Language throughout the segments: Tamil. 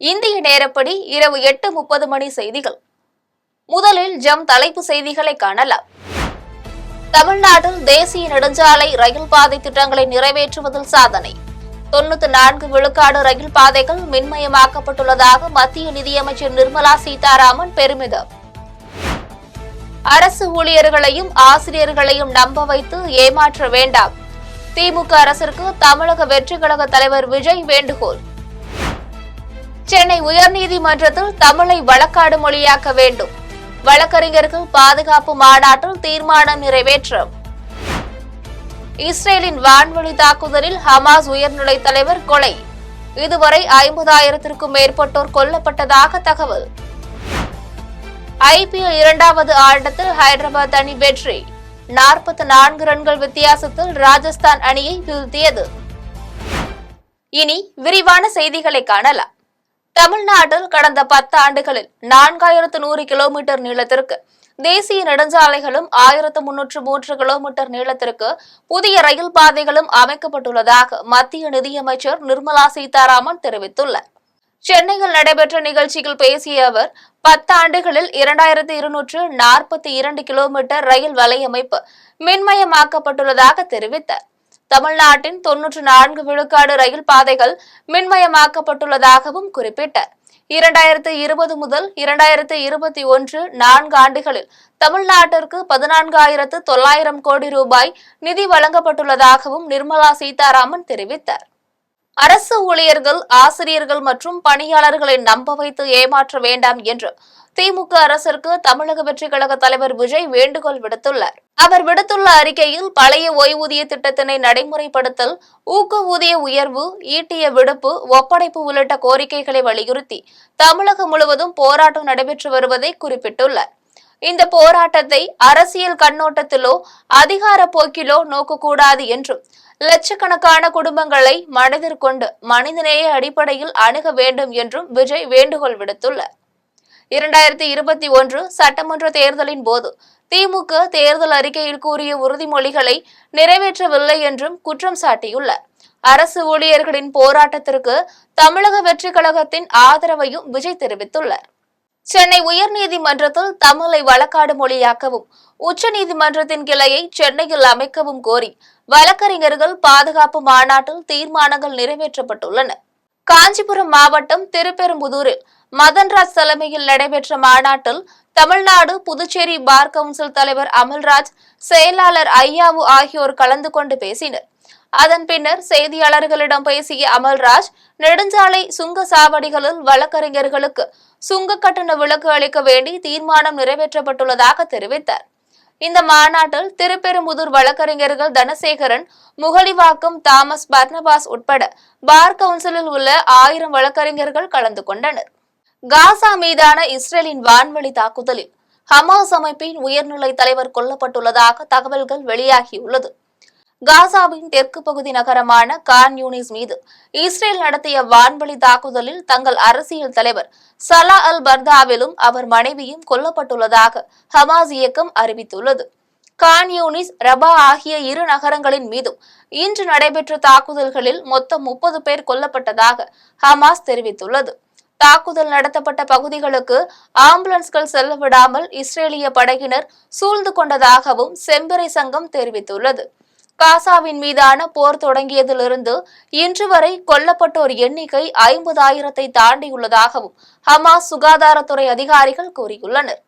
இந்திய நேரப்படி இரவு எட்டு முப்பது மணி செய்திகள். முதலில் ஜம் தலைப்பு செய்திகளை காணலாம். தமிழ்நாட்டில் தேசிய நெடுஞ்சாலை ரயில் பாதை திட்டங்களை நிறைவேற்றுவதில் சாதனை. தொன்னூத்தி நான்கு விழுக்காடு ரயில் பாதைகள் மின்மயமாக்கப்பட்டுள்ளதாக மத்திய நிதியமைச்சர் நிர்மலா சீதாராமன் பெருமிதம். அரசு ஊழியர்களையும் ஆசிரியர்களையும் நம்ப வைத்து ஏமாற்ற வேண்டாம். திமுக அரசிற்கு தமிழக வெற்றி கழக தலைவர் விஜய் வேண்டுகோள். சென்னை உயர்நீதிமன்றத்தில் தமிழை வழக்காடு மொழியாக்க வேண்டும். வழக்கறிஞர்கள் பாதுகாப்பு மாநாட்டில் தீர்மானம் நிறைவேற்றம். இஸ்ரேலின் வான்வழி தாக்குதலில் ஹமாஸ் உயர்நிலை தலைவர் கொலை. இதுவரை ஐம்பதாயிரத்திற்கும் மேற்பட்டோர் கொல்லப்பட்டதாக தகவல். ஐபிஎல் இரண்டாவது ஆட்டத்தில் ஹைதராபாத் அணி வெற்றி. நாற்பத்தி நான்கு ரன்கள் வித்தியாசத்தில் ராஜஸ்தான் அணியை வீழ்த்தியது. இனி விரிவான செய்திகளை காணலாம். தமிழ்நாட்டில் கடந்த பத்து ஆண்டுகளில் நான்காயிரத்து நூறு கிலோமீட்டர் நீளத்திற்கு தேசிய நெடுஞ்சாலைகளும் ஆயிரத்து முன்னூற்று மூன்று கிலோமீட்டர் நீளத்திற்கு புதிய ரயில் பாதைகளும் அமைக்கப்பட்டுள்ளதாக மத்திய நிதியமைச்சர் நிர்மலா சீதாராமன் தெரிவித்துள்ளார். சென்னையில் நடைபெற்ற நிகழ்ச்சியில் பேசிய அவர் பத்து ஆண்டுகளில் இரண்டாயிரத்து இருநூற்று நாற்பத்தி இரண்டு கிலோமீட்டர் ரயில் வலையமைப்பு மின்மயமாக்கப்பட்டுள்ளதாக தெரிவித்தார். தமிழ்நாட்டின் தொன்னூற்று நான்கு விழுக்காடு ரயில் பாதைகள் மின்மயமாக்கப்பட்டுள்ளதாகவும் குறிப்பிட்டார் இரண்டாயிரத்து இருபது முதல் இரண்டாயிரத்து இருபத்தி ஒன்று நான்கு ஆண்டுகளில் தமிழ்நாட்டிற்கு பதினான்காயிரத்து தொள்ளாயிரம் கோடி ரூபாய் நிதி வழங்கப்பட்டுள்ளதாகவும் நிர்மலா சீதாராமன் தெரிவித்தார். அரசு ஊழியர்கள் ஆசிரியர்கள் மற்றும் பணியாளர்களை நம்ப வைத்து ஏமாற்ற வேண்டாம் என்று திமுக அரசிற்கு தமிழக வெற்றி கழக தலைவர் விஜய் வேண்டுகோள் விடுத்துள்ளார். அவர் விடுத்துள்ள அறிக்கையில் பழைய ஓய்வூதிய திட்டத்தினை நடைமுறைப்படுத்தல் ஊக்க ஊதிய உயர்வு ஈட்டிய விடுப்பு ஒப்படைப்பு உள்ளிட்ட கோரிக்கைகளை வலியுறுத்தி தமிழகம் முழுவதும் போராட்டம் நடைபெற்று வருவதை குறிப்பிட்டுள்ளார். இந்த போராட்டத்தை அரசியல் கண்ணோட்டத்திலோ அதிகார போக்கிலோ நோக்கக்கூடாது என்றும் லட்சக்கணக்கான குடும்பங்களை மனதிற்கொண்டு மனிதநேய அடிப்படையில் அணுக வேண்டும் என்றும் விஜய் வேண்டுகோள் விடுத்துள்ளார். இரண்டாயிரத்தி இருபத்தி ஒன்று சட்டமன்ற தேர்தலின் போது திமுக தேர்தல் அறிக்கையில் கூறிய உறுதிமொழிகளை நிறைவேற்றவில்லை என்றும் குற்றம் சாட்டியுள்ளார். அரசு ஊழியர்களின் போராட்டத்திற்கு தமிழக வெற்றிக் கழகத்தின் ஆதரவையும் விஜய் தெரிவித்துள்ளார். சென்னை உயர்நீதிமன்றத்தில் தமிழை வழக்காடு மொழியாக்கவும் உச்சநீதிமன்றத்தின் கிளையை சென்னையில் அமைக்கவும் கோரி வழக்கறிஞர்கள் பாதுகாப்பு மாநாட்டில் தீர்மானங்கள் நிறைவேற்றப்பட்டுள்ளன. காஞ்சிபுரம் மாவட்டம் திருப்பெரும்புதூரில் மதன்ராஜ் தலைமையில் நடைபெற்ற மாநாட்டில் தமிழ்நாடு புதுச்சேரி பார் கவுன்சில் தலைவர் அமல்ராஜ் செயலாளர் ஐயாவு ஆகியோர் கலந்து கொண்டு பேசினர். அதன் பின்னர் செய்தியாளர்களிடம் பேசிய அமல்ராஜ் நெடுஞ்சாலை சுங்க சாவடிகளில் வழக்கறிஞர்களுக்கு சுங்க கட்டண விலக்கு அளிக்க வேண்டி தீர்மானம் நிறைவேற்றப்பட்டுள்ளதாக தெரிவித்தார். இந்த மாநாட்டில் திருப்பெரும்புதூர் வழக்கறிஞர்கள் தனசேகரன் முகலிவாக்கம் தாமஸ் பர்னபாஸ் உட்பட பார் கவுன்சிலில் உள்ள ஆயிரம் வழக்கறிஞர்கள் கலந்து கொண்டனர். காசா மீதான இஸ்ரேலின் வான்வழி தாக்குதலில் ஹமாஸ் அமைப்பின் உயர்நிலை தலைவர் கொல்லப்பட்டுள்ளதாக தகவல்கள் வெளியாகியுள்ளது. காசாவின் தெற்கு பகுதி நகரமான கான் யூனிஸ் மீது இஸ்ரேல் நடத்திய வான்வழி தாக்குதலில் தங்கள் அரசியல் தலைவர் சலா அல் பர்தாவிலும் அவர் மனைவியும் கொல்லப்பட்டுள்ளதாக ஹமாஸ் இயக்கம் அறிவித்துள்ளது. கான் யூனிஸ் ரபா ஆகிய இரு நகரங்களின் மீதும் இன்று நடைபெற்ற தாக்குதல்களில் மொத்தம் முப்பது பேர் கொல்லப்பட்டதாக ஹமாஸ் தெரிவித்துள்ளது. தாக்குதல் நடத்தப்பட்ட பகுதிகளுக்கு ஆம்புலன்ஸ்கள் செல்ல விடாமல் இஸ்ரேலிய படையினர் சூழ்ந்து கொண்டதாகவும் செம்பிறை சங்கம் தெரிவித்துள்ளது. காசாவின் மீதான போர் தொடங்கியதிலிருந்து இன்று வரை கொல்லப்பட்டோர் எண்ணிக்கை ஐம்பதாயிரத்தை தாண்டியுள்ளதாகவும் ஹமாஸ் சுகாதாரத்துறை அதிகாரிகள் கூறியுள்ளனர்.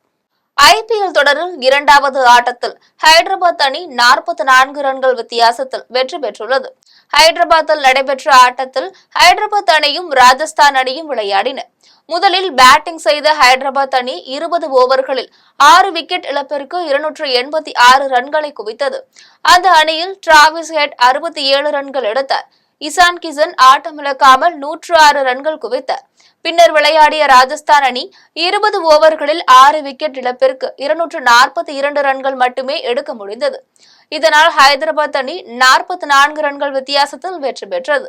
ஐபிஎல் தொடரில் இரண்டாவது ஆட்டத்தில் ஹைதராபாத் அணி நாற்பத்தி நான்கு ரன்கள் வித்தியாசத்தில் வெற்றி பெற்றுள்ளது. ஹைதராபாத்தில் நடைபெற்ற ஆட்டத்தில் ஹைதராபாத் அணியும் ராஜஸ்தான் அணியும் விளையாடின. முதலில் பேட்டிங் செய்த ஹைதராபாத் அணி இருபது ஓவர்களில் ஆறு விக்கெட் இழப்பிற்கு இருநூற்று எண்பத்தி ஆறு ரன்களை குவித்தது. அந்த அணியில் டிராவிஸ் ஹெட் அறுபத்தி ஏழு ரன்கள் எடுத்தார். இசான் கிசன் ஆட்டமிழக்காமல் நூற்று ஆறு ரன்கள் குவித்தார். பின்னர் விளையாடிய ராஜஸ்தான் அணி இருபது ஓவர்களில் ஆறு விக்கெட் இழப்பிற்கு இருநூற்று நாற்பத்தி இரண்டு ரன்கள் மட்டுமே எடுக்க முடிந்தது. இதனால் ஹைதராபாத் அணி நாற்பத்தி நான்கு ரன்கள் வித்தியாசத்தில் வெற்றி பெற்றது.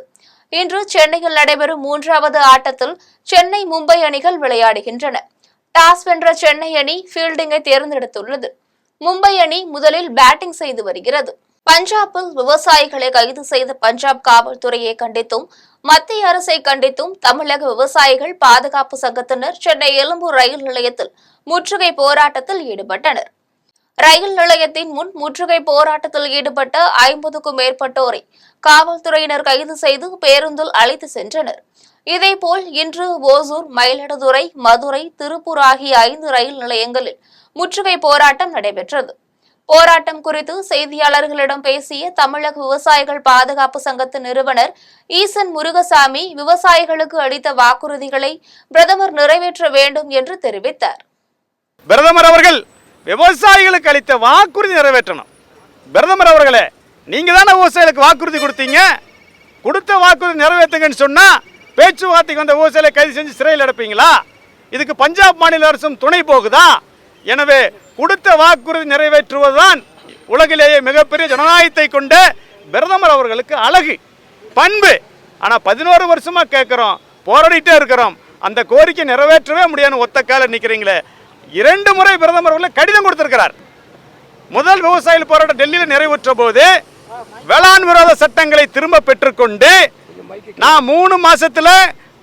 இன்று சென்னையில் நடைபெறும் மூன்றாவது ஆட்டத்தில் சென்னை மும்பை அணிகள் விளையாடுகின்றன. டாஸ் வென்ற சென்னை அணி ஃபீல்டிங்கை தேர்ந்தெடுத்துள்ளது. மும்பை அணி முதலில் பேட்டிங் செய்து வருகிறது. பஞ்சாபில் விவசாயிகளை கைது செய்த பஞ்சாப் காவல்துறையை கண்டித்தும் மத்திய அரசை கண்டித்தும் தமிழக விவசாயிகள் பாதுகாப்பு சங்கத்தினர் சென்னை எழும்பூர் ரயில் நிலையத்தில் முற்றுகை போராட்டத்தில் ஈடுபட்டனர். ரயில் நிலையத்தின் முன் முற்றுகை போராட்டத்தில் ஈடுபட்ட ஐம்பதுக்கும் மேற்பட்டோரை காவல்துறையினர் கைது செய்து பேருந்தில் அழைத்து சென்றனர். இதேபோல் இன்று ஓசூர் மயிலாடுதுறை மதுரை திருப்பூர் ஆகிய ஐந்து ரயில் நிலையங்களில் முற்றுகை போராட்டம் நடைபெற்றது. போராட்டம் குறித்து செய்தியாளர்களிடம் பேசிய தமிழக விவசாயிகள் பாதுகாப்பு சங்கத்தின் நிறுவனர் ஈசன் முருகசாமி விவசாயிகளுக்கு அளித்த வாக்குறுதிகளை பிரதமர் நிறைவேற்ற வேண்டும் என்று தெரிவித்தார். பிரதமர் அவர்கள் விவசாயிகளுக்கு அளித்த வாக்குறுதி நிறைவேற்றணும். பிரதமர் அவர்களே நீங்க தானே விவசாயிகளுக்கு வாக்குறுதி கொடுத்தீங்க? கொடுத்த வாக்குறுதி நிறைவேற்றுங்கன்னு சொன்னா பேச்சுவார்த்தைக்கு வந்த விவசாயிகளை கைது செஞ்சு சிறையில் எடுப்பீங்களா இதுக்கு பஞ்சாப் மாநில அரசும் துணை போகுதா? எனவே கொடுத்த வாக்குறுதி நிறைவேற்றுவதுதான் உலகிலேயே மிகப்பெரிய ஜனநாயகத்தை கொண்ட பிரதமர் அவர்களுக்கு அழகு பண்பு. ஆனால் பதினோரு வருஷமாக கேட்குறோம் போராடிட்டே இருக்கிறோம். அந்த கோரிக்கை நிறைவேற்றவே முடியாதுன்னு ஒத்த கால நிற்கிறீங்களே இரண்டு முறை பிரதமர் அவர்கள் கடிதம் கொடுத்திருக்கிறார். முதல் விவசாயிகள் போராட்டம் டெல்லியில் நிறைவேற்ற போது வேளாண் விரோத சட்டங்களை திரும்ப பெற்றுக்கொண்டு நான் மூணு மாசத்துல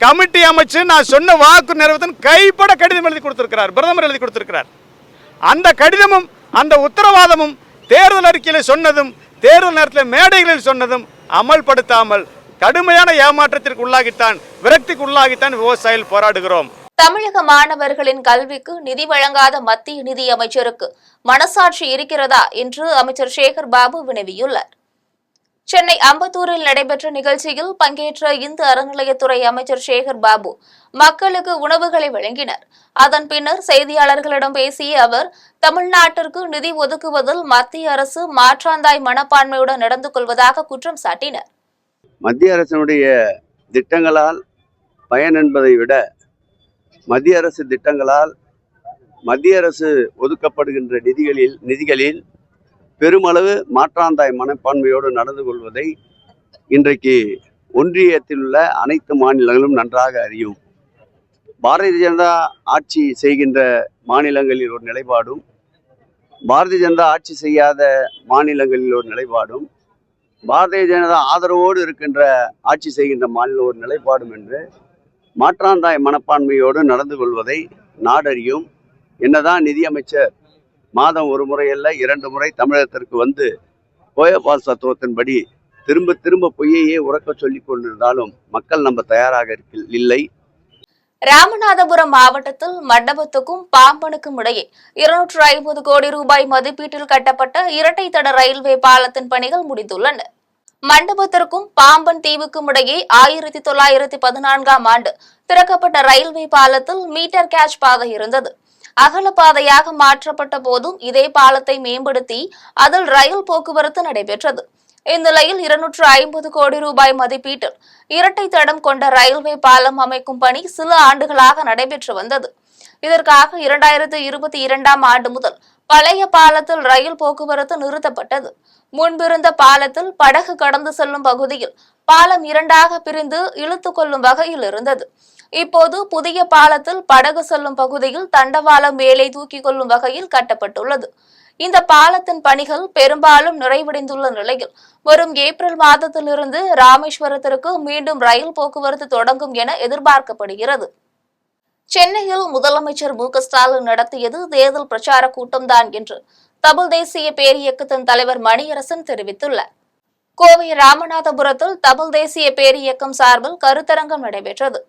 கமிட்டி அமைச்சு நான் சொன்ன வாக்கு நிறைவேற்ற கைப்பட கடிதம் எழுதி கொடுத்திருக்கிறார் பிரதமர் எழுதி கொடுத்திருக்கிறார். அந்த கடிதமும் அந்த உத்தரவாதமும் தேர்தல் அறிக்கையில் சொன்னதும் தேர்தல் நேரத்தில் மேடைகளில் சொன்னதும் அமல்படுத்தாமல் கடுமையான ஏமாற்றத்திற்கு உள்ளாகித்தான் விரக்திக்கு உள்ளாகித்தான் விவசாயிகள் போராடுகிறோம். தமிழக மாணவர்களின் கல்விக்கு நிதி வழங்காத மத்திய நிதி அமைச்சருக்கு மனசாட்சி இருக்கிறதா என்று அமைச்சர் சேகர் பாபு வினவியுள்ளார். சென்னை அம்பத்தூரில் நடைபெற்ற நிகழ்ச்சியில் பங்கேற்ற இந்து அறநிலையத்துறை அமைச்சர் சேகர் பாபு மக்களுக்கு உணவுகளை வழங்கினர். அதன் பின்னர் செய்தியாளர்களிடம் பேசிய அவர் தமிழ்நாட்டிற்கு நிதி ஒதுக்குவதில் மத்திய அரசு மாற்றாந்தாய் மனப்பான்மையுடன் நடந்து கொள்வதாக குற்றம் சாட்டினர். மத்திய அரசினுடைய திட்டங்களால் பயன் என்பதை விட மத்திய அரசு திட்டங்களால் மத்திய அரசு ஒதுக்கப்படுகின்ற நிதிகளில் நிதிகளில் பெருமளவு மாற்றாந்தாய் மனப்பான்மையோடு நடந்து கொள்வதை இன்றைக்கு ஒன்றியத்தில் உள்ள அனைத்து மாநிலங்களும் நன்றாக அறியும். பாரதிய ஜனதா ஆட்சி செய்கின்ற மாநிலங்களில் ஒரு நிலைப்பாடும் பாரதிய ஜனதா ஆட்சி செய்யாத மாநிலங்களில் ஒரு நிலைப்பாடும் பாரதிய ஜனதா ஆதரவோடு இருக்கின்ற ஆட்சி செய்கின்ற மாநில ஒரு நிலைப்பாடும் என்று மாற்றாந்தாய் மனப்பான்மையோடு நடந்து கொள்வதை நாடறியும். என்னதான் நிதியமைச்சர் மாதம் ஒரு முறை இரண்டு முறை தமிழகத்திற்கு வந்து கோயபால் தத்துவத்தின்படி திரும்ப திரும்ப பொய்யையே உறக்க சொல்லிக் கொண்டிருந்தாலும் மக்கள் நம்ம தயாராக இருக்க- இல்லை. ராமநாதபுரம் மாவட்டத்தில் மண்டபத்துக்கும் பாம்பனுக்கும் இடையே இருநூற்று ஐம்பது கோடி ரூபாய் மதிப்பீட்டில் கட்டப்பட்ட இரட்டை தட ரயில்வே பாலத்தின் பணிகள் முடிந்துள்ளன. மண்டபத்திற்கும் பாம்பன் தீவுக்கும் இடையே ஆயிரத்தி தொள்ளாயிரத்தி பதினான்காம் ஆண்டு திறக்கப்பட்ட ரயில்வே பாலத்தில் மீட்டர் கேட்ச் பாதை இருந்தது. அகல பாதையாக மாற்றப்பட்ட போதும் இதே பாலத்தை மேம்படுத்தி அதில் ரயில் போக்குவரத்து நடைபெற்றது. இந்நிலையில் இருநூற்று ஐம்பது கோடி ரூபாய் மதிப்பீட்டில் இரட்டை தடம் கொண்ட ரயில்வே பாலம் அமைக்கும் பணி சில ஆண்டுகளாக நடைபெற்று வந்தது. இதற்காக இரண்டாயிரத்து இருபத்தி இரண்டாம் ஆண்டு முதல் பழைய பாலத்தில் ரயில் போக்குவரத்து நிறுத்தப்பட்டது. முன்பிருந்த பாலத்தில் படகு கடந்து செல்லும் பகுதியில் பாலம் இரண்டாக பிரிந்து இழுத்து கொள்ளும் வகையில் இருந்தது. இப்போது புதிய பாலத்தில் படகு செல்லும் பகுதியில் தண்டவாளம் மேலே தூக்கிக் கொள்ளும் வகையில் கட்டப்பட்டுள்ளது. இந்த பாலத்தின் பணிகள் பெரும்பாலும் நிறைவடைந்துள்ள நிலையில் வரும் ஏப்ரல் மாதத்திலிருந்து ராமேஸ்வரத்திற்கு மீண்டும் ரயில் போக்குவரத்து தொடங்கும் என எதிர்பார்க்கப்படுகிறது. சென்னையில் முதலமைச்சர் மு. ஸ்டாலின் நடத்தியது தேர்தல் பிரச்சார கூட்டம்தான் என்று தமிழ் தேசிய பேரியக்கத்தின் தலைவர் மணியரசன் தெரிவித்துள்ளார். கோவை ராமநாதபுரத்தில் தமிழ் தேசிய பேரியக்கம் சார்பில் கருத்தரங்கம் நடைபெற்றது.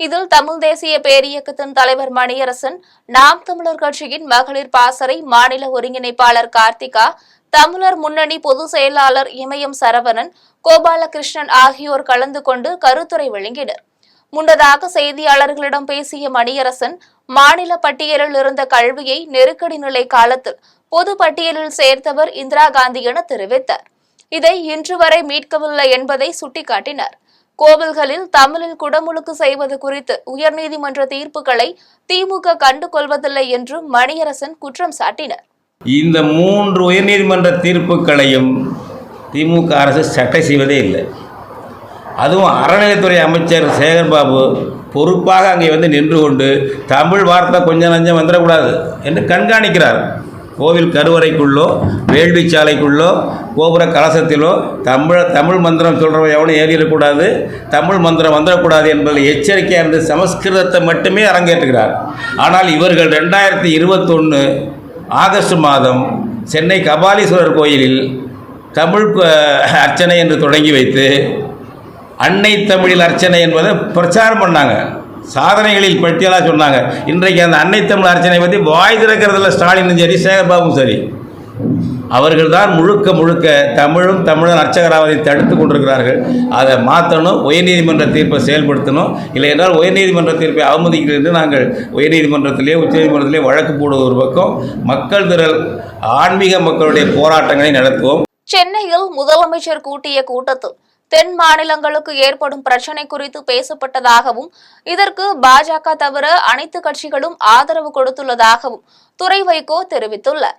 இதில் தமிழ் தேசிய பேரியக்கத்தின் தலைவர் மணியரசன் நாம் தமிழர் கட்சியின் மகளிர் பாசறை மாநில ஒருங்கிணைப்பாளர் கார்த்திகா தமிழர் முன்னணி பொதுச் செயலாளர் இமயம் சரவணன் கோபாலகிருஷ்ணன் ஆகியோர் கலந்து கொண்டு கருத்துரை வழங்கினர். முன்னதாக செய்தியாளர்களிடம் பேசிய மணியரசன் மாநில பட்டியலில் இருந்த கல்வியை நெருக்கடி நிலை காலத்தில் பொது பட்டியலில் சேர்த்தவர் இந்திரா காந்தி என தெரிவித்தார். இதை இன்று வரை மீட்கவில்லை என்பதை சுட்டிக்காட்டினார். கோவில்களில் தமிழில் குடமுழுக்கு செய்வது குறித்து உயர்நீதிமன்ற தீர்ப்புகளை திமுக கண்டு கொள்வதில்லை என்றும் மணியரசன் குற்றம் சாட்டினார். இந்த மூன்று உயர்நீதிமன்ற தீர்ப்புகளையும் திமுக அரசு சட்டை செய்வதே இல்லை. அதுவும் அறநிலையத்துறை அமைச்சர் சேகர்பாபு பொறுப்பாக அங்கே வந்து நின்று கொண்டு தமிழ் வார்த்தை கொஞ்சம் நஞ்சம் வந்துடக்கூடாது என்று கண்காணிக்கிறார். கோவில் கருவறைக்குள்ளோ வேள்வி சாலைக்குள்ளோ கோபுர கலசத்திலோ தமிழ தமிழ் மந்திரம் சொல்கிறவன் எவனும் ஏறிடக்கூடாது. தமிழ் மந்திரம் வந்துடக்கூடாது என்பதில் எச்சரிக்கையாக இருந்து சமஸ்கிருதத்தை மட்டுமே அரங்கேற்றுகிறார். ஆனால் இவர்கள் ரெண்டாயிரத்தி இருபத்தொன்று ஆகஸ்ட் மாதம் சென்னை கபாலீஸ்வரர் கோயிலில் தமிழ் அர்ச்சனை என்று தொடங்கி வைத்து அன்னை தமிழில் அர்ச்சனை என்பதை பிரச்சாரம் பண்ணாங்க. சாதனைகளில் பட்டியலாக சொன்னாங்க. இன்றைக்கு அந்த அன்னை தமிழ் அர்ச்சனை பற்றி வாய் திறக்கிறதுல ஸ்டாலினும் சரி சேகர்பாபும் சரி. அவர்கள் தான் முழுக்க முழுக்க தமிழும் தமிழன் அர்ச்சகராவதை தடுத்து கொண்டிருக்கிறார்கள். அதை மாற்றணும் உயர்நீதிமன்ற தீர்ப்பை செயல்படுத்தணும். இல்லை என்றால் உயர்நீதிமன்ற தீர்ப்பை அவமதிக்கிறது என்று நாங்கள் உயர்நீதிமன்றத்திலே உச்சநீதிமன்றத்திலே வழக்கு போடுவது ஒரு பக்கம். மக்கள் திரள் ஆன்மீக மக்களுடைய போராட்டங்களை நடத்துவோம். சென்னையில் முதலமைச்சர் கூட்டிய கூட்டத்தில் தென் மாநிலங்களுக்கு ஏற்படும் பிரச்சினை குறித்து பேசப்பட்டதாகவும் இதற்கு பாஜக தவிர அனைத்து கட்சிகளும் ஆதரவு கொடுத்துள்ளதாகவும் துறை வைகோ தெரிவித்துள்ளார்.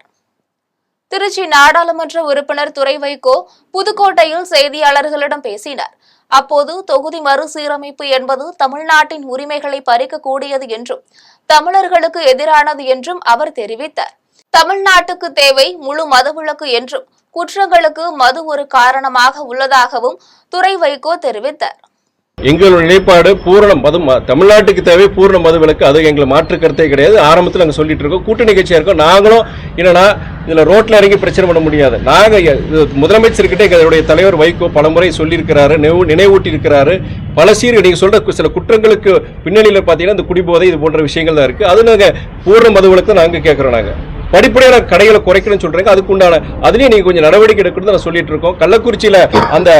திருச்சி நாடாளுமன்ற உறுப்பினர் துறை வைகோ புதுக்கோட்டையில் செய்தியாளர்களிடம் பேசினார். அப்போது தொகுதி மறுசீரமைப்பு என்பது தமிழ்நாட்டின் உரிமைகளை பறிக்கக்கூடியது என்றும் தமிழர்களுக்கு எதிரானது என்றும் அவர் தெரிவித்தார். தமிழ்நாட்டுக்கு தேவை முழு மதவிலக்கு என்றும் குற்றங்களுக்கு மது ஒரு காரணமாக உள்ளதாகவும் துறை வைகோ தெரிவித்தார். எங்களோட நிலைப்பாடு பூரண மது தமிழ்நாட்டுக்கு தேவை பூரண மது விளக்கு அது எங்களை மாற்று கருத்தே கிடையாது. ஆரம்பத்தில் நாங்கள் சொல்லிட்டு இருக்கோம். கூட்டணி கட்சியாக இருக்கோம். நாங்களும் என்னன்னா இதில் ரோட்டில் இறங்கி பிரச்சனை பண்ண முடியாது. நாங்கள் முதலமைச்சர்கிட்ட எங்களுடைய தலைவர் வைகோ பலமுறை சொல்லியிருக்கிறாரு. நினைவு நினைவூட்டி இருக்கிறாரு பல சீர் நீங்கள் சொல்ற சில குற்றங்களுக்கு பின்னணியில் பார்த்தீங்கன்னா இந்த குடிபோதை இது போன்ற விஷயங்கள் தான் இருக்குது அது நாங்கள் பூர்ண மது விளக்கு நாங்கள் கேட்குறோம் நாங்கள் படிப்படியான கடைகளை குறைக்கணும்னு சொல்றீங்க. அதுக்கு உண்டான அதுலயும் நீங்க கொஞ்சம் நடவடிக்கை எடுக்கணும்னு நான் சொல்லிட்டு இருக்கோம். கள்ளக்குறிச்சியில அந்த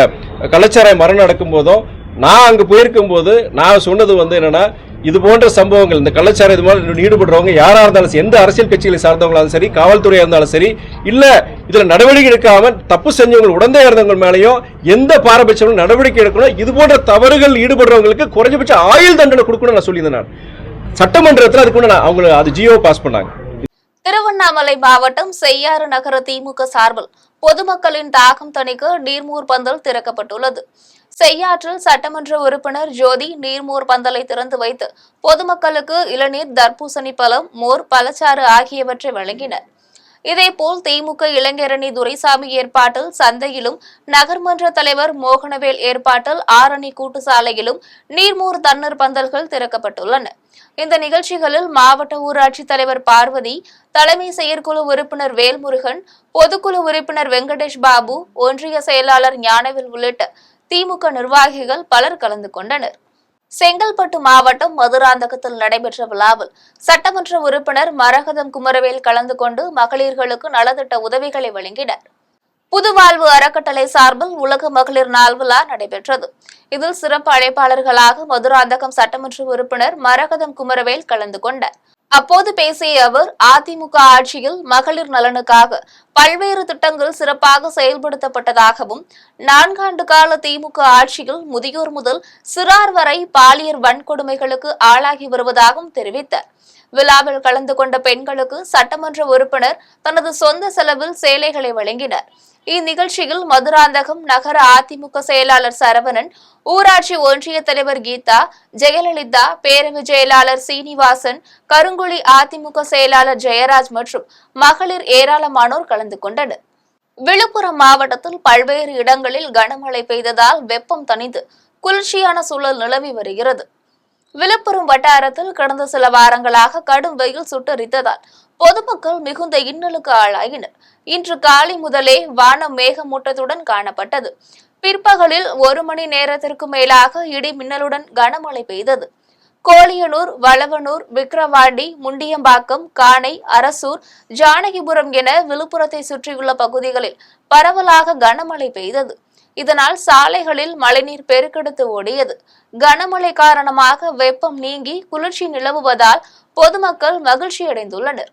கலாச்சாரம் மரணம் நடக்கும் போதும் நான் அங்க போயிருக்கும் போது நான் சொன்னது வந்து என்னன்னா இது போன்ற சம்பவங்கள் இந்த கலாச்சாரம் இது மாதிரி ஈடுபடுறவங்க யாரா இருந்தாலும் எந்த அரசியல் கட்சிகளை சார்ந்தவங்களாலும் சரி காவல்துறையா இருந்தாலும் சரி இல்ல இதுல நடவடிக்கை எடுக்காம தப்பு செஞ்சவங்க உடந்தை இருந்தவங்க மேலேயும் எந்த பாரபட்சமும் நடவடிக்கை எடுக்கணும். இது போன்ற தவறுகள் ஈடுபடுறவங்களுக்கு குறைஞ்சபட்ச ஆயுள் தண்டனை கொடுக்கணும்னு நான் சொல்லியிருந்தேன் நான். சட்டமன்றத்தில் அதுக்கு நான் அவங்க அது ஜியோ பாஸ் பண்ணாங்க. திருவண்ணாமலை மாவட்டம் செய்யாறு நகர திமுக சார்பில் பொதுமக்களின் தாகம் தணிக்க நீர்மூர் பந்தல் திறக்கப்பட்டுள்ளது. செய்யாற்றில் சட்டமன்ற உறுப்பினர் ஜோதி நீர்மூர் பந்தலை திறந்து வைத்து பொதுமக்களுக்கு இளநீர் தர்பூசணி பழம் மோர் பழச்சாறு ஆகியவற்றை வழங்கினர். இதேபோல் திமுக இளைஞரணி துரைசாமி ஏற்பாட்டில் சந்தையிலும் நகர்மன்ற தலைவர் மோகனவேல் ஏற்பாட்டில் ஆரணி கூட்டு சாலையிலும் நீர்மூர் தண்ணீர் பந்தல்கள் திறக்கப்பட்டுள்ளன. இந்த நிகழ்ச்சிகளில் மாவட்ட ஊராட்சி தலைவர் பார்வதி தலைமை செயற்குழு உறுப்பினர் வேல்முருகன் பொதுக்குழு உறுப்பினர் வெங்கடேஷ் பாபு ஒன்றிய செயலாளர் ஞானவேல் உள்ளிட்ட திமுக நிர்வாகிகள் பலர் கலந்து கொண்டனர். செங்கல்பட்டு மாவட்டம் மதுராந்தகத்தில் நடைபெற்ற விழாவில் சட்டமன்ற உறுப்பினர் மரகதம் குமரவேல் கலந்து கொண்டு மகளிர்களுக்கு நலத்திட்ட உதவிகளை வழங்கினர். புதுவாழ்வு அறக்கட்டளை சார்பில் உலக மகளிர் நாள் விழா நடைபெற்றது. இதில் சிறப்பு அழைப்பாளர்களாக மதுராந்தகம் சட்டமன்ற உறுப்பினர் மரகதம் குமரவேல் கலந்து கொண்டார். அப்போது பேசிய அவர் அதிமுக ஆட்சியில் மகளிர் நலனுக்காக பல்வேறு திட்டங்கள் சிறப்பாக செயல்படுத்தப்பட்டதாகவும் நான்காண்டு கால திமுக ஆட்சியில் முதியோர் முதல் சிறார் வரை பாலியல் வன்கொடுமைகளுக்கு ஆளாகி வருவதாகவும் தெரிவித்தார். விழாவில் கலந்து கொண்ட பெண்களுக்கு சட்டமன்ற உறுப்பினர் தனது சொந்த செலவில் சேலைகளை வழங்கினார். இந்நிகழ்ச்சியில் மதுராந்தகம் நகர அதிமுக செயலாளர் சரவணன் ஊராட்சி ஒன்றிய தலைவர் கீதா ஜெயலலிதா பேரவை செயலாளர் சீனிவாசன் கருங்குழி அதிமுக செயலாளர் ஜெயராஜ் மற்றும் மகளிர் ஏராளமானோர் கலந்து கொண்டனர். விழுப்புரம் மாவட்டத்தில் பல்வேறு இடங்களில் கனமழை பெய்ததால் வெப்பம் தணிந்து குளிர்ச்சியான சூழல் நிலவி வருகிறது. விழுப்புரம் வட்டாரத்தில் கடந்த சில வாரங்களாக கடும் வெயில் சுட்டரித்ததால் பொதுமக்கள் மிகுந்த இன்னலுக்கு ஆளாகினர் இன்று காலை முதலே வானம் மேகமூட்டத்துடன் காணப்பட்டது. பிற்பகலில் ஒரு மணி நேரத்திற்கு மேலாக இடி மின்னலுடன் கனமழை பெய்தது. கோலியனூர் வளவனூர் விக்கிரவாண்டி முண்டியம்பாக்கம் காணை அரசூர் ஜானகிபுரம் என விழுப்புரத்தை சுற்றியுள்ள பகுதிகளில் பரவலாக கனமழை பெய்தது. இதனால் சாலைகளில் மழைநீர் பெருக்கெடுத்து ஓடியது. கனமழை காரணமாக வெப்பம் நீங்கி குளிர்ச்சி நிலவுவதால் பொதுமக்கள் மகிழ்ச்சியடைந்துள்ளனர்.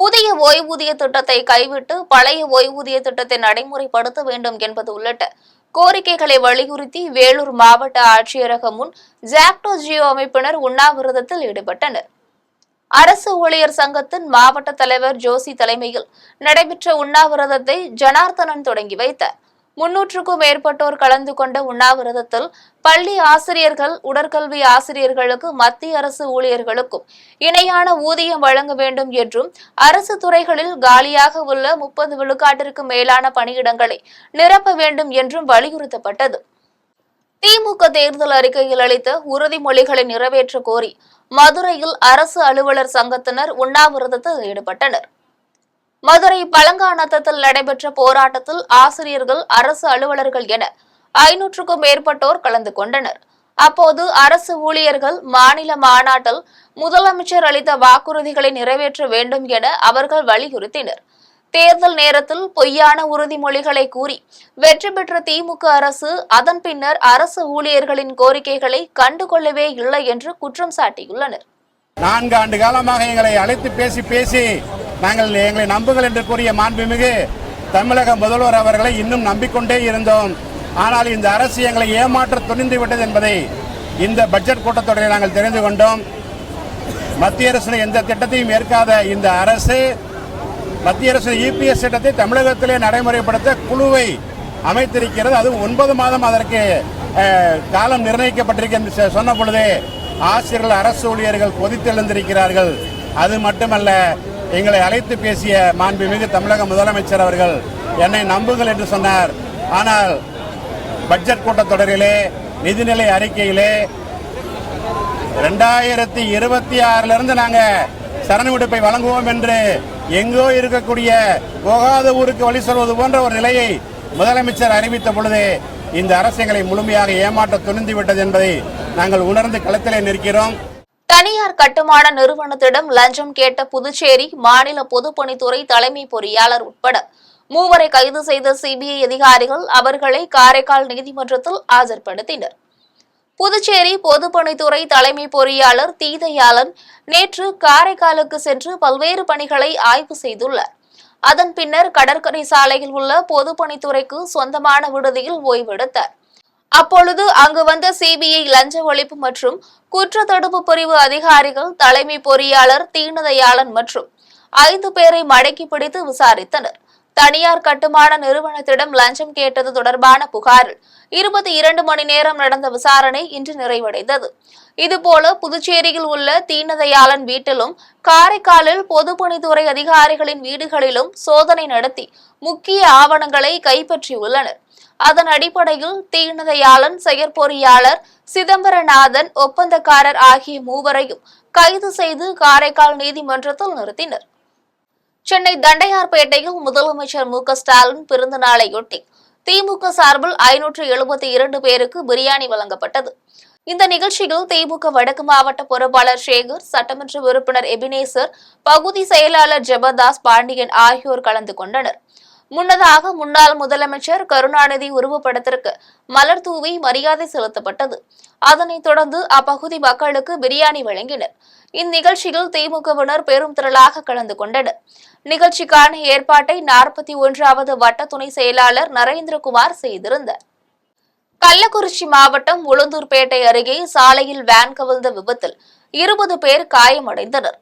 புதிய ஓய்வூதிய திட்டத்தை கைவிட்டு பழைய ஓய்வூதிய திட்டத்தை நடைமுறைப்படுத்த வேண்டும் என்பது உள்ளிட்ட கோரிக்கைகளை வலியுறுத்தி வேலூர் மாவட்ட ஆட்சியரகம் முன் ஜாக்டோ ஜியோ அமைப்பினர் உண்ணாவிரதத்தில் ஈடுபட்டனர். அரசு ஊழியர் சங்கத்தின் மாவட்ட தலைவர் ஜோசி தலைமையில் நடைபெற்ற உண்ணாவிரதத்தை ஜனார்த்தனன் தொடங்கி வைத்தார். முன்னூற்றுக்கும் மேற்பட்டோர் கலந்து கொண்ட உண்ணாவிரதத்தில் பள்ளி ஆசிரியர்கள் உடற்கல்வி ஆசிரியர்களுக்கு மத்திய அரசு ஊழியர்களுக்கும் இணையான ஊதியம் வழங்க வேண்டும் என்றும் அரசு துறைகளில் காலியாக உள்ள முப்பது விழுக்காட்டிற்கு மேலான பணியிடங்களை நிரப்ப வேண்டும் என்றும் வலியுறுத்தப்பட்டது. திமுக தேர்தல் அறிக்கையில் அளித்த உறுதிமொழிகளை நிறைவேற்ற கோரி மதுரையில் அரசு அலுவலர் சங்கத்தினர் உண்ணாவிரதத்தில் ஈடுபட்டனர். மதுரை பழங்காநத்தத்தில் நடைபெற்ற போராட்டத்தில் ஆசிரியர்கள் அரசு அலுவலர்கள் என ஐநூற்றுக்கும் மேற்பட்டோர் கலந்து கொண்டனர். அப்போது அரசு ஊழியர்கள் மாநில மாநாட்டில் முதலமைச்சர் அளித்த வாக்குறுதிகளை நிறைவேற்ற வேண்டும் என அவர்கள் வலியுறுத்தினர். தேர்தல் நேரத்தில் பொய்யான உறுதிமொழிகளை கூறி வெற்றி பெற்ற திமுக அரசு அதன் பின்னர் அரசு ஊழியர்களின் கோரிக்கைகளை கண்டுகொள்ளவே இல்லை என்று குற்றம் சாட்டியுள்ளனர். நான்கு ஆண்டு காலமாக எங்களை அழைத்து பேசி பேசி நாங்கள் எங்களை நம்புங்கள் என்று கூறிய மாண்புமிகு தமிழக முதல்வர் அவர்களை இன்னும் நம்பிக்கொண்டே இருந்தோம். ஆனால் இந்த அரசு எங்களை ஏமாற்ற துணிந்து விட்டது என்பதை இந்த பட்ஜெட் கூட்டத்தொடரில் நாங்கள் தெரிந்து கொண்டோம். மத்திய அரசு எந்த திட்டத்தையும் ஏற்காத இந்த அரசு மத்திய அரசு இபிஎஸ் திட்டத்தை தமிழகத்திலே நடைமுறைப்படுத்த குழுவை அமைத்திருக்கிறது. அது ஒன்பது மாதம் அதற்கு காலம் நிர்ணயிக்கப்பட்டிருக்க சொன்ன பொழுதே ஆசிரியர்கள் அரசு ஊழியர்கள் கொதித்தெழுந்திருக்கிறார்கள். அது மட்டுமல்ல எங்களை அழைத்து பேசிய மாண்புமிகு தமிழக முதலமைச்சர் அவர்கள் என்னை நம்புங்கள் என்று சொன்னார். ஆனால் பட்ஜெட் கூட்டத்தொடரிலே நிதிநிலை அறிக்கையிலே ரெண்டாயிரத்தி இருபத்தி ஆறுல இருந்து நாங்க சரண விடுப்பை வழங்குவோம் என்று எங்கோ இருக்கக்கூடிய போகாத ஊருக்கு வழி சொல்வது போன்ற ஒரு நிலையை முதலமைச்சர் அறிவித்த பொழுது இந்த அரசு எங்களை முழுமையாக ஏமாற்ற துணிந்து விட்டது என்பதை நாங்கள் உணர்ந்து களத்திலே நிற்கிறோம். தனியார் கட்டுமான நிறுவனத்திடம் லஞ்சம் கேட்ட புதுச்சேரி மாநில பொதுப்பணித்துறை தலைமை பொறியாளர் உட்பட மூவரை கைது செய்த சிபிஐ அதிகாரிகள் அவர்களை காரைக்கால் நீதிமன்றத்தில் ஆஜர்படுத்தினர். புதுச்சேரி பொதுப்பணித்துறை தலைமை பொறியாளர் தீதையாளன் நேற்று காரைக்காலுக்கு சென்று பல்வேறு பணிகளை ஆய்வு செய்துள்ளார். அதன் பின்னர் கடற்கரை சாலையில் உள்ள பொதுப்பணித்துறைக்கு சொந்தமான விடுதியில் ஓய்வெடுத்தார். அப்பொழுது அங்கு வந்த சிபிஐ லஞ்ச ஒழிப்பு மற்றும் குற்றத்தடுப்பு பிரிவு அதிகாரிகள் தலைமை பொறியாளர் தீனதயாளன் மற்றும் ஐந்து பேரை மடக்கி பிடித்து விசாரித்தனர். தனியார் கட்டுமான நிறுவனத்திடம் லஞ்சம் கேட்டது தொடர்பான புகாரில் இருபத்தி இரண்டு மணி நேரம் நடந்த விசாரணை இன்று நிறைவடைந்தது. இதுபோல புதுச்சேரியில் உள்ள தீனதயாளன் வீட்டிலும் காரைக்காலில் பொதுப்பணித்துறை அதிகாரிகளின் வீடுகளிலும் சோதனை நடத்தி முக்கிய ஆவணங்களை கைப்பற்றியுள்ளனர். அதன் அடிப்படையில் தீனதயாளன் செயற்பொறியாளர் சிதம்பரநாதன் ஒப்பந்தக்காரர் ஆகிய மூவரையும் கைது செய்து காரைக்கால் நீதிமன்றத்தில் நிறுத்தினர். சென்னை தண்டையார்பேட்டையில் முதலமைச்சர் மு க ஸ்டாலின் பிறந்த நாளையொட்டி திமுக சார்பில் ஐநூற்று எழுபத்தி இரண்டு பேருக்கு பிரியாணி வழங்கப்பட்டது. இந்த நிகழ்ச்சியில் திமுக வடக்கு மாவட்ட பொறுப்பாளர் சேகர் சட்டமன்ற உறுப்பினர் எபினேசர் பகுதி செயலாளர் ஜெபதாஸ் பாண்டியன் ஆகியோர் கலந்து கொண்டனர். முன்னதாக முன்னாள் முதலமைச்சர் கருணாநிதி உருவப்படத்திற்கு மலர் தூவி மரியாதை செலுத்தப்பட்டது. அதனைத் தொடர்ந்து அப்பகுதி மக்களுக்கு பிரியாணி வழங்கினர். இந்நிகழ்ச்சியில் திமுகவினர் பெரும் திரளாக கலந்து கொண்டனர். நிகழ்ச்சிக்கான ஏற்பாட்டை நாற்பத்தி ஒன்றாவது வட்ட துணை செயலாளர் நரேந்திரகுமார் செய்திருந்தார். கள்ளக்குறிச்சி மாவட்டம் உளுந்தூர்பேட்டை அருகே சாலையில் வேன் கவிழ்ந்த விபத்தில் இருபது பேர் காயமடைந்தனர்.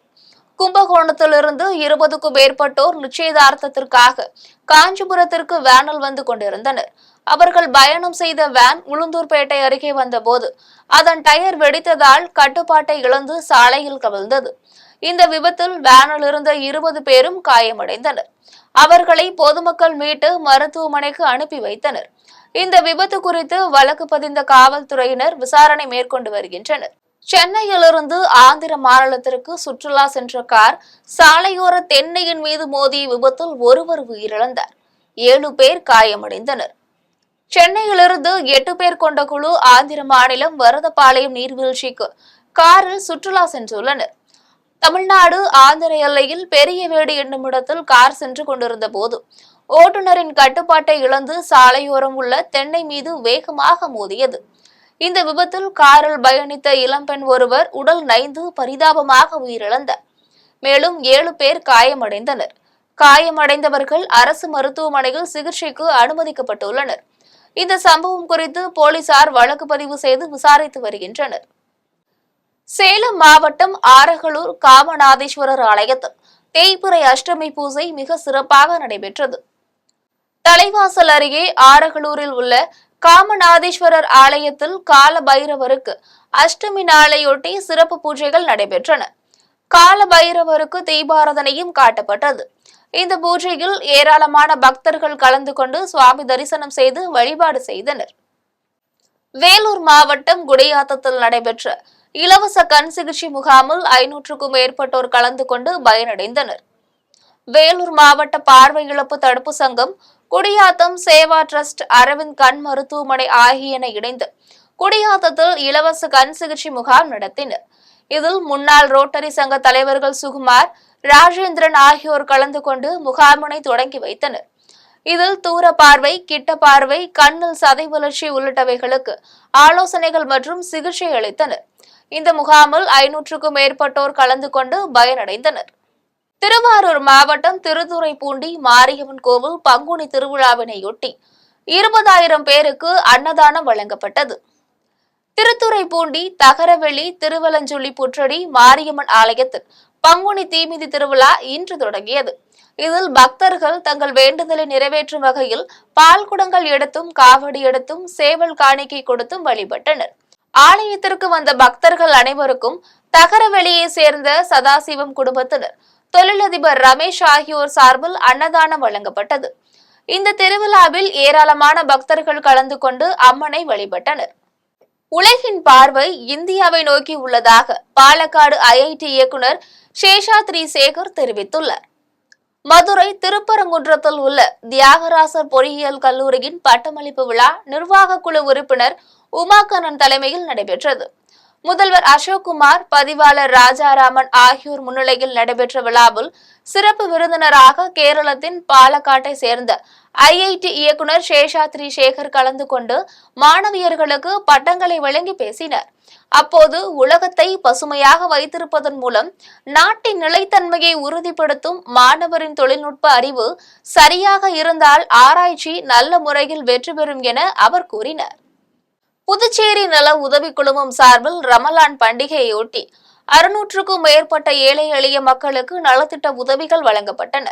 கும்பகோணத்திலிருந்து இருபதுக்கும் மேற்பட்டோர் நிச்சயதார்த்தத்திற்காக காஞ்சிபுரத்திற்கு வேனில் வந்து கொண்டிருந்தனர். அவர்கள் பயணம் செய்த வேன் உளுந்தூர்பேட்டை அருகே வந்தபோது அதன் டயர் வெடித்ததால் கட்டுப்பாட்டை இழந்து சாலையில் கவிழ்ந்தது. இந்த விபத்தில் வேனில் இருந்த இருபது பேரும் காயமடைந்தனர். அவர்களை பொதுமக்கள் மீட்டு மருத்துவமனைக்கு அனுப்பி வைத்தனர். இந்த விபத்து குறித்து வழக்கு பதிந்த காவல்துறையினர் விசாரணை மேற்கொண்டு வருகின்றனர். சென்னையிலிருந்து ஆந்திர மாநிலத்திற்கு சுற்றுலா சென்ற கார் சாலையோர தென்னையின் மீது மோதிய விபத்தில் ஒருவர் உயிரிழந்தார். ஏழு பேர் காயமடைந்தனர். சென்னையிலிருந்து எட்டு பேர் கொண்ட குழு ஆந்திர மாநிலம் வரதபாளையம் நீர்வீழ்ச்சிக்கு காரில் சுற்றுலா சென்றுள்ளனர். தமிழ்நாடு ஆந்திர எல்லையில் பெரியவேடு என்னும் இடத்தில் கார் சென்று கொண்டிருந்த போது ஓட்டுநரின் கட்டுப்பாட்டை இழந்து சாலையோரம் உள்ள தென்னை மீது வேகமாக மோதியது. இந்த விபத்தில் காரில் பயணித்த இளம்பெண் ஒருவர் உடல் நைந்து பரிதாபமாக உயிரிழந்தார். மேலும் ஏழு பேர் காயமடைந்தனர். காயமடைந்தவர்கள் அரசு மருத்துவமனையில் சிகிச்சைக்கு அனுமதிக்கப்பட்டுள்ளனர். இந்த சம்பவம் குறித்து போலீசார் வழக்கு பதிவு செய்து விசாரித்து வருகின்றனர். சேலம் மாவட்டம் ஆரகலூர் காமநாதேஸ்வரர் ஆலயத்தில் தேய்பிறை அஷ்டமி பூஜை மிக சிறப்பாக நடைபெற்றது. தலைவாசல் அருகே ஆரகலூரில் உள்ள காமநாதீஸ்வரர் ஆலயத்தில் கால பைரவருக்கு அஷ்டமி நாளையொட்டி சிறப்பு பூஜைகள் நடைபெற்றன. கால பைரவருக்கு தீபாரதனையும் காட்டப்பட்டது. இந்த பூஜையில் ஏராளமான பக்தர்கள் கலந்து கொண்டு சுவாமி தரிசனம் செய்து வழிபாடு செய்தனர். வேலூர் மாவட்டம் குடியாத்தத்தில் நடைபெற்ற இலவச கண் சிகிச்சை முகாமில் ஐநூற்றுக்கும் மேற்பட்டோர் கலந்து கொண்டு பயனடைந்தனர். வேலூர் மாவட்ட பார்வை இழப்பு தடுப்பு சங்கம் குடியாத்தம் சேவா ட்ரஸ்ட் அரவிந்த் கண் மருத்துவமனை ஆகியன இணைந்து குடியாத்தத்தில் இலவச கண் சிகிச்சை முகாம் நடத்தினர். இதில் முன்னாள் ரோட்டரி சங்க தலைவர்கள் சுகுமார் ராஜேந்திரன் ஆகியோர் கலந்து கொண்டு முகாமினை தொடங்கி வைத்தனர். இதில் தூர பார்வை கிட்ட பார்வை கண்ணில் சதை வளர்ச்சி உள்ளிட்டவைகளுக்கு ஆலோசனைகள் மற்றும் சிகிச்சை அளித்தனர். இந்த முகாமில் ஐநூற்றுக்கும் மேற்பட்டோர் கலந்து கொண்டு பயனடைந்தனர். திருவாரூர் மாவட்டம் திருத்துறைப்பூண்டி மாரியம்மன் கோவில் பங்குனி திருவிழாவினையொட்டி இருபதாயிரம் பேருக்கு அன்னதானம் வழங்கப்பட்டது. திருத்துறைப்பூண்டி தகரவெளி திருவலஞ்சுள்ளி புற்றடி மாரியம்மன் ஆலயத்தில் பங்குனி தீமிதி திருவிழா இன்று தொடங்கியது. இதில் பக்தர்கள் தங்கள் வேண்டுதலை நிறைவேற்றும் வகையில் பால் குடங்கள் எடுத்தும் காவடி எடுத்தும் சேவல் காணிக்கை கொடுத்தும் வழிபட்டனர். ஆலயத்திற்கு வந்த பக்தர்கள் அனைவருக்கும் தகரவெளியை சேர்ந்த சதாசிவம் குடும்பத்தினர் தொழிலதிபர் ரமேஷ் ஆகியோர் சார்பில் அன்னதானம் வழங்கப்பட்டது. இந்த திருவிழாவில் ஏராளமான பக்தர்கள் கலந்து கொண்டு அம்மனை வழிபட்டனர். உலகின் பார்வை இந்தியாவை நோக்கி உள்ளதாக பாலக்காடு ஐஐடி இயக்குனர் சேஷாத்ரி சேகர் தெரிவித்துள்ளார். மதுரை திருப்பரங்குன்றத்தில் உள்ள தியாகராசர் பொறியியல் கல்லூரியின் பட்டமளிப்பு விழா நிர்வாக குழு உறுப்பினர் உமாகண்ணன் தலைமையில் நடைபெற்றது. முதல்வர் அசோக்குமார் பதிவாளர் ராஜாராமன் ஆகியோர் முன்னிலையில் நடைபெற்ற விழாவில் சிறப்பு விருந்தினராக கேரளத்தின் பாலக்காட்டை சேர்ந்த ஐஐடி இயக்குனர் சேஷாத்ரி சேகர் கலந்து கொண்டு மாணவியர்களுக்கு பட்டங்களை வழங்கி பேசினர். அப்போது உலகத்தை பசுமையாக வைத்திருப்பதன் மூலம் நாட்டின் நிலைத்தன்மையை உறுதிப்படுத்தும் மாணவரின் தொழில்நுட்ப அறிவு சரியாக இருந்தால் ஆராய்ச்சி நல்ல முறையில் வெற்றி பெறும் என அவர் கூறினார். புதுச்சேரி நல உதவி குழுமம் சார்பில் ரமலான் பண்டிகையொட்டி அறுநூற்றுக்கும் மேற்பட்ட ஏழை எளிய மக்களுக்கு நலத்திட்ட உதவிகள் வழங்கப்பட்டன.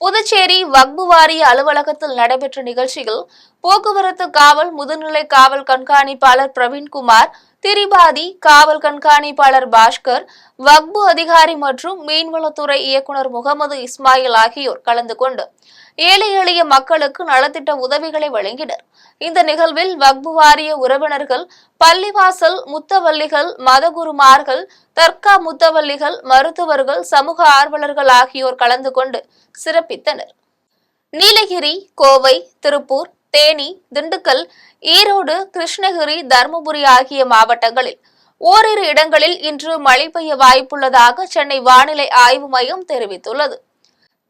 புதுச்சேரி வக்பு வாரிய அலுவலகத்தில் நடைபெற்ற நிகழ்ச்சியில் போக்குவரத்து காவல் முதுநிலை காவல் கண்காணிப்பாளர் பிரவீன்குமார் திரிபாதி காவல் கண்காணிப்பாளர் பாஸ்கர் வக்பு அதிகாரி மற்றும் மீன்வளத்துறை இயக்குனர் முகமது இஸ்மாயில் ஆகியோர் கலந்து கொண்டு ஏழை எளிய மக்களுக்கு நலத்திட்ட உதவிகளை வழங்கினர். இந்த நிகழ்வில் வக்பு வாரிய உறவினர்கள் பள்ளிவாசல் முத்தவல்லிகள் மதகுருமார்கள் தர்கா முத்தவல்லிகள் மருத்துவர்கள் சமூக ஆர்வலர்கள் ஆகியோர் கலந்து கொண்டு சிறப்பித்தனர். நீலகிரி கோவை திருப்பூர் தேனி திண்டுக்கல் ஈரோடு கிருஷ்ணகிரி தருமபுரி ஆகிய மாவட்டங்களில் ஓரிரு இடங்களில் இன்று மழை பெய்ய வாய்ப்புள்ளதாக சென்னை வானிலை ஆய்வு மையம் தெரிவித்துள்ளது.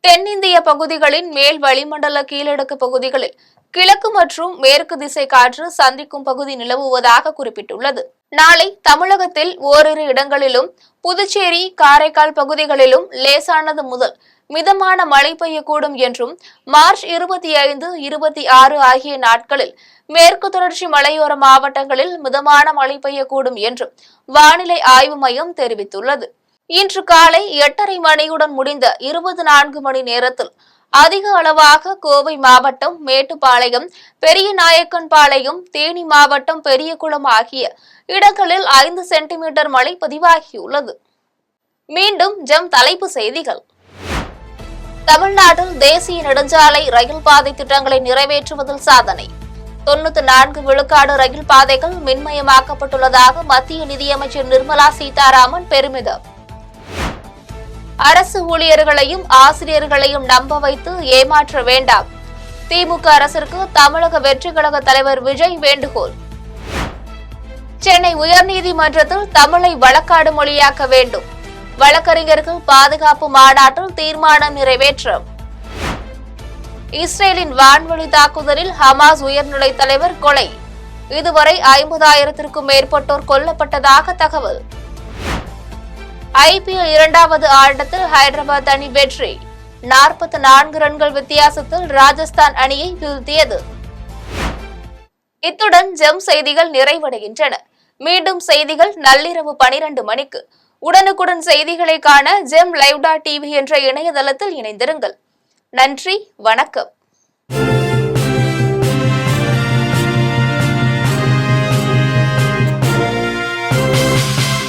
தென்னிந்திய பகுதிகளின் மேல் வளிமண்டல கீழடுக்கு பகுதிகளில் கிழக்கு மற்றும் மேற்கு திசை காற்று சந்திக்கும் பகுதி நிலவுவதாக குறிப்பிட்டுள்ளது. நாளை தமிழகத்தில் ஓரிரு இடங்களிலும் புதுச்சேரி காரைக்கால் பகுதிகளிலும் லேசானது முதல் மிதமான மழை பெய்யக்கூடும் என்றும் மார்ச் இருபத்தி ஐந்து இருபத்தி ஆறு ஆகிய நாட்களில் மேற்கு தொடர்ச்சி மலையோர மாவட்டங்களில் மிதமான மழை பெய்யக்கூடும் என்றும் வானிலை ஆய்வு மையம் தெரிவித்துள்ளது. இன்று காலை எட்டரை மணியுடன் முடிந்த இருபத்தி நான்கு மணி நேரத்தில் அதிக அளவாக கோவை மாவட்டம் மேட்டுப்பாளையம் பெரிய நாயக்கன்பாளையம் தேனி மாவட்டம் பெரியகுளம் ஆகிய இடங்களில் ஐந்து சென்டிமீட்டர் மழை பதிவாகியுள்ளது. மீண்டும் ஜம் தலைப்பு செய்திகள். தமிழ்நாட்டில் தேசிய நெடுஞ்சாலை ரயில் பாதை திட்டங்களை நிறைவேற்றுவதில் சாதனை. தொன்னூத்தி நான்கு விழுக்காடு ரயில் பாதைகள் மின்மயமாக்கப்பட்டுள்ளதாக மத்திய நிதியமைச்சர் நிர்மலா சீதாராமன் பெருமிதம். அரசு ஊழியர்களையும் ஆசிரியர்களையும் நம்ப வைத்து ஏமாற்ற வேண்டாம். திமுக அரசிற்கு தமிழக வெற்றி கழக தலைவர் விஜய் வேண்டுகோள். சென்னை உயர்நீதிமன்றத்தில் தமிழை வழக்காடு மொழியாக்க வேண்டும். வழக்கறிஞர்கள் பாதுகாப்பு மாநாட்டில் தீர்மானம் நிறைவேற்றம். இஸ்ரேலின் வான்வழி தாக்குதலில் ஹமாஸ் உயர்நிலை தலைவர் கொலை. இதுவரை ஐம்பதாயிரத்திற்கும் மேற்பட்டோர் கொல்லப்பட்டதாக தகவல். ஐபிஎல் இரண்டாவது ஆட்டத்தில் ஹைதராபாத் அணி வெற்றி. நாற்பத்தி நான்கு ரன்கள் வித்தியாசத்தில் ராஜஸ்தான் அணியை வீழ்த்தியது. இத்துடன் ஜெம் செய்திகள் நிறைவடைகின்றன. மீண்டும் செய்திகள் நள்ளிரவு பனிரெண்டு மணிக்கு. உடனுக்குடன் செய்திகளை காண ஜெம் லைவ் டாட் டிவி என்ற இணையதளத்தில் இணைந்திருங்கள். நன்றி வணக்கம் வணக்கம்.